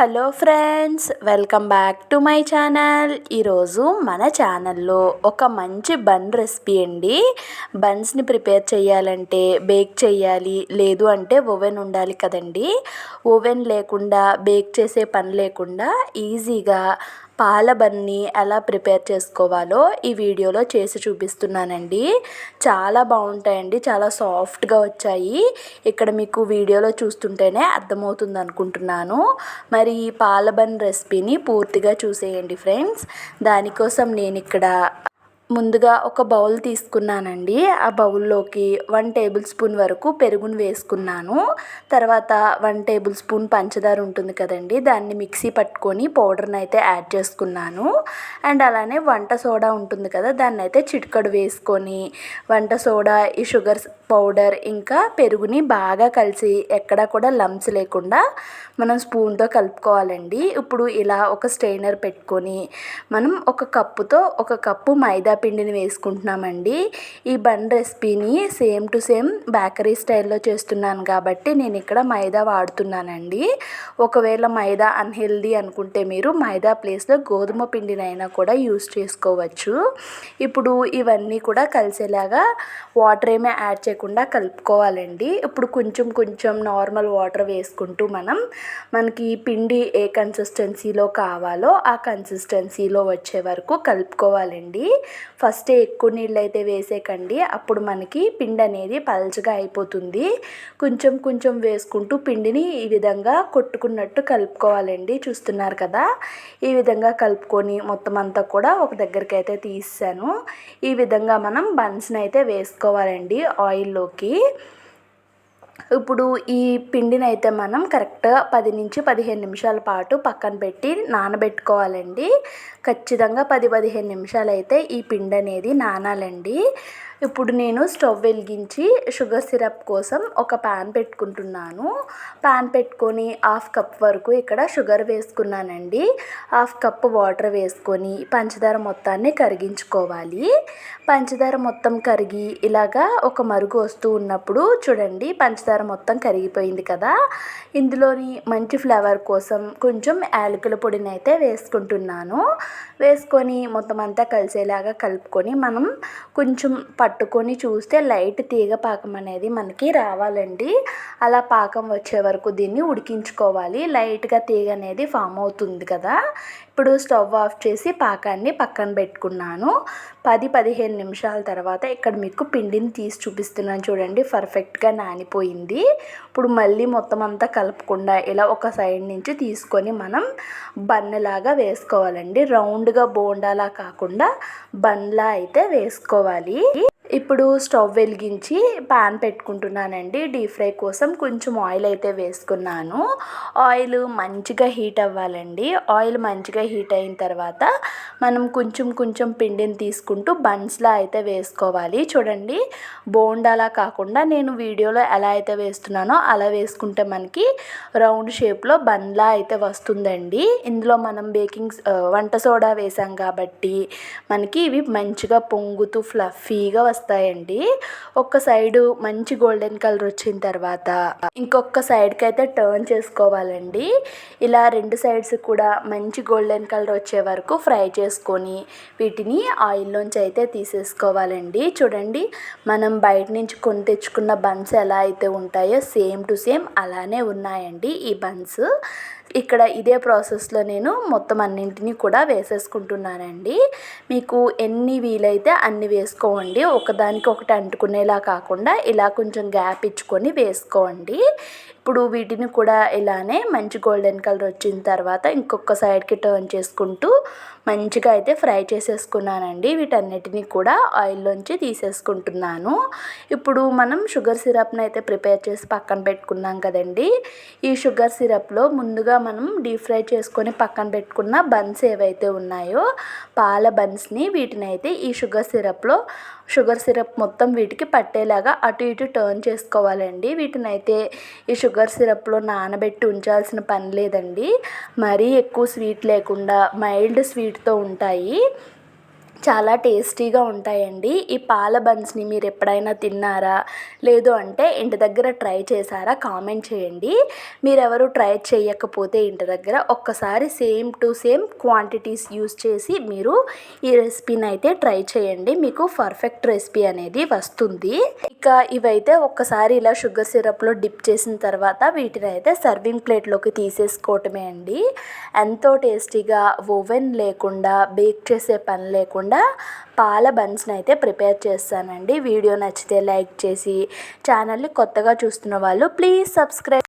Hello friends welcome back to my channel. ఈరోజు మన ఛానల్లో ఒక మంచి బన్ రెసిపీ అండి. బన్స్ని ప్రిపేర్ చేయాలంటే బేక్ చేయాలి లేదు అంటే ఓవెన్ ఉండాలి కదండి. ఓవెన్ లేకుండా బేక్ చేసే పని లేకుండా ఈజీగా పాల బన్నీ ఎలా ప్రిపేర్ చేసుకోవాలో ఈ వీడియోలో చేసి చూపిస్తున్నానండి. చాలా బాగుంటాయండి. చాలా సాఫ్ట్గా వచ్చాయి. ఇక్కడ మీకు వీడియోలో చూస్తుంటేనే అర్థమవుతుంది అనుకుంటున్నాను. మరి ఈ పాల బన్ రెసిపీని పూర్తిగా చూసేయండి ఫ్రెండ్స్. దానికోసం నేను ఇక్కడ ముందుగా ఒక బౌల్ తీసుకున్నానండి. ఆ బౌల్లోకి వన్ టేబుల్ స్పూన్ వరకు పెరుగును వేసుకున్నాను. తర్వాత వన్ టేబుల్ స్పూన్ పంచదార ఉంటుంది కదండి దాన్ని మిక్సీ పట్టుకొని పౌడర్ని అయితే యాడ్ చేసుకున్నాను. అండ్ అలానే వంట సోడా ఉంటుంది కదా దాన్ని అయితే చిటికడు వేసుకొని వంట సోడా ఈ షుగర్ పౌడర్ ఇంకా పెరుగుని బాగా కలిసి ఎక్కడా కూడా లంప్స్ లేకుండా మనం స్పూన్తో కలుపుకోవాలండి. ఇప్పుడు ఇలా ఒక స్టెయినర్ పెట్టుకొని మనం ఒక కప్పుతో ఒక కప్పు మైదా పిండిని వేసుకుంటున్నామండి. ఈ బన్ రెసిపీని సేమ్ టు సేమ్ బేకరీ స్టైల్లో చేస్తున్నాను కాబట్టి నేను ఇక్కడ మైదా వాడుతున్నానండి. ఒకవేళ మైదా అన్హెల్దీ అనుకుంటే మీరు మైదా ప్లేస్లో గోధుమ పిండినైనా కూడా యూస్ చేసుకోవచ్చు. ఇప్పుడు ఇవన్నీ కూడా కలిసేలాగా వాటర్ ఏమీ యాడ్ చేయకుండా కలుపుకోవాలండి. ఇప్పుడు కొంచెం కొంచెం నార్మల్ వాటర్ వేసుకుంటూ మనం మనకి పిండి ఏ కన్సిస్టెన్సీలో కావాలో ఆ కన్సిస్టెన్సీలో వచ్చే వరకు కలుపుకోవాలండి. ఫస్ట్ ఎక్కువ నీళ్ళు అయితే వేసేకండి. అప్పుడు మనకి పిండి అనేది పలచగా అయిపోతుంది. కొంచెం కొంచెం వేసుకుంటూ పిండిని ఈ విధంగా కొట్టుకున్నట్టు కలుపుకోవాలండి. చూస్తున్నారు కదా? ఈ విధంగా కలుపుకొని మొత్తం అంతా కూడా ఒక దగ్గరికి అయితే తీసాను. ఈ విధంగా మనం బన్స్ని అయితే వేసుకోవాలండి ఆయిల్లోకి. ఇప్పుడు ఈ పిండిని అయితే మనం కరెక్ట్గా పది నుంచి పదిహేను నిమిషాల పాటు పక్కన పెట్టి నానబెట్టుకోవాలండి. ఖచ్చితంగా పది పదిహేను నిమిషాలు అయితే ఈ పిండి అనేది నానాలండి. ఇప్పుడు నేను స్టవ్ వెలిగించి షుగర్ సిరప్ కోసం ఒక ప్యాన్ పెట్టుకుంటున్నాను. ప్యాన్ పెట్టుకొని హాఫ్ కప్ వరకు ఇక్కడ షుగర్ వేసుకున్నానండి. హాఫ్ కప్ వాటర్ వేసుకొని పంచదార మొత్తాన్ని కరిగించుకోవాలి. పంచదార మొత్తం కరిగి ఇలాగా ఒక మరుగు వస్తూ ఉన్నప్పుడు చూడండి పంచదార మొత్తం కరిగిపోయింది కదా. ఇందులోని మంచి ఫ్లేవర్ కోసం కొంచెం యాలకుల పొడిని అయితే వేసుకుంటున్నాను. వేసుకొని మొత్తం అంతా కలిసేలాగా కలుపుకొని మనం కొంచెం పట్టుకొని చూస్తే లైట్ తీగ పాకం అనేది మనకి రావాలండి. అలా పాకం వచ్చే వరకు దీన్ని ఉడికించుకోవాలి. లైట్గా తీగ అనేది ఫామ్ అవుతుంది కదా. ఇప్పుడు స్టవ్ ఆఫ్ చేసి పాకాన్ని పక్కన పెట్టుకున్నాను. పది పదిహేను నిమిషాల తర్వాత ఇక్కడ మీకు పిండిని తీసి చూపిస్తున్నాను. చూడండి పర్ఫెక్ట్గా నానిపోయింది. ఇప్పుడు మళ్ళీ మొత్తం అంతా కలపకుండా ఇలా ఒక సైడ్ నుంచి తీసుకొని మనం బన్నలాగా వేసుకోవాలండి. రౌండ్గా బోండాలా కాకుండా బన్లా అయితే వేసుకోవాలి. ఇప్పుడు స్టవ్ వెలిగించి పాన్ పెట్టుకుంటున్నానండి. డీప్ ఫ్రై కోసం కొంచెం ఆయిల్ అయితే వేసుకున్నాను. ఆయిల్ మంచిగా హీట్ అవ్వాలండి. ఆయిల్ మంచిగా హీట్ అయిన తర్వాత మనం కొంచెం కొంచెం పిండిని తీసుకుంటూ బన్స్లా అయితే వేసుకోవాలి. చూడండి బోండాలా కాకుండా నేను వీడియోలో ఎలా అయితే వేస్తున్నానో అలా వేసుకుంటే మనకి రౌండ్ షేప్లో బన్లా అయితే వస్తుందండి. ఇందులో మనం బేకింగ్ వంట సోడా వేసాం కాబట్టి మనకి ఇవి మంచిగా పొంగుతూ ఫ్లఫీగా వస్తాయండి. ఒక సైడు మంచి గోల్డెన్ కలర్ వచ్చిన తర్వాత ఇంకొక సైడ్కి అయితే టర్న్ చేసుకోవాలండి. ఇలా రెండు సైడ్స్ కూడా మంచి గోల్డెన్ కలర్ వచ్చే వరకు ఫ్రై చేసుకొని వీటిని ఆయిల్లోంచి అయితే తీసేసుకోవాలండి. చూడండి మనం బయట నుంచి కొని తెచ్చుకున్న బన్స్ ఎలా అయితే ఉంటాయో సేమ్ టు సేమ్ అలానే ఉన్నాయండి ఈ బన్స్. ఇక్కడ ఇదే ప్రాసెస్లో నేను మొత్తం అన్నింటినీ కూడా వేసేసుకుంటున్నానండి. మీకు ఎన్ని వీలైతే అన్ని వేసుకోండి. ఒకదానికి ఒకటి అంటుకునేలా కాకుండా ఇలా కొంచెం గ్యాప్ ఇచ్చుకొని వేసుకోండి. ఇప్పుడు వీటిని కూడా ఇలానే మంచి గోల్డెన్ కలర్ వచ్చిన తర్వాత ఇంకొక సైడ్కి టర్న్ చేసుకుంటూ మంచిగా అయితే ఫ్రై చేసేసుకున్నానండి. వీటన్నిటిని కూడా ఆయిల్లోంచి తీసేసుకుంటున్నాను. ఇప్పుడు మనం షుగర్ సిరప్ని అయితే ప్రిపేర్ చేసి పక్కన పెట్టుకున్నాం కదండి. ఈ షుగర్ సిరప్లో ముందుగా మనం డీప్ ఫ్రై చేసుకొని పక్కన పెట్టుకున్న బన్స్ ఏవైతే ఉన్నాయో పాల బన్స్ని వీటిని అయితే ఈ షుగర్ సిరప్లో షుగర్ సిరప్ మొత్తం వీటికి పట్టేలాగా అటు ఇటు టర్న్ చేసుకోవాలండి. వీటిని అయితే ఈ షుగర్ సిరప్లో నానబెట్టి ఉంచాల్సిన పని లేదండి. మరీ ఎక్కువ స్వీట్ లేకుండా మైల్డ్ స్వీట్తో ఉంటాయి. చాలా టేస్టీగా ఉంటాయండి. ఈ పాల బన్స్ని మీరు ఎప్పుడైనా తిన్నారా? లేదు అంటే ఇంటి దగ్గర ట్రై చేశారా? కామెంట్ చేయండి. మీరు ఎవరు ట్రై చేయకపోతే ఇంటి దగ్గర ఒక్కసారి same to same quantities use చేసి మీరు ఈ రెసిపీని అయితే ట్రై చేయండి. మీకు పర్ఫెక్ట్ రెసిపీ అనేది వస్తుంది. ఇక ఇవైతే ఒక్కసారి ఇలా షుగర్ సిరప్లో డిప్ చేసిన తర్వాత వీటిని అయితే సర్వింగ్ ప్లేట్లోకి తీసేసుకోవటమే అండి. ఎంతో టేస్టీగా ఓవెన్ లేకుండా బేక్ చేసే పని లేకుండా పాల బన్స్ని అయితే ప్రిపేర్ చేస్తానండి. వీడియో నచ్చితే లైక్ చేసి ఛానల్ని కొత్తగా చూస్తున్న వాళ్ళు ప్లీజ్ సబ్స్క్రైబ్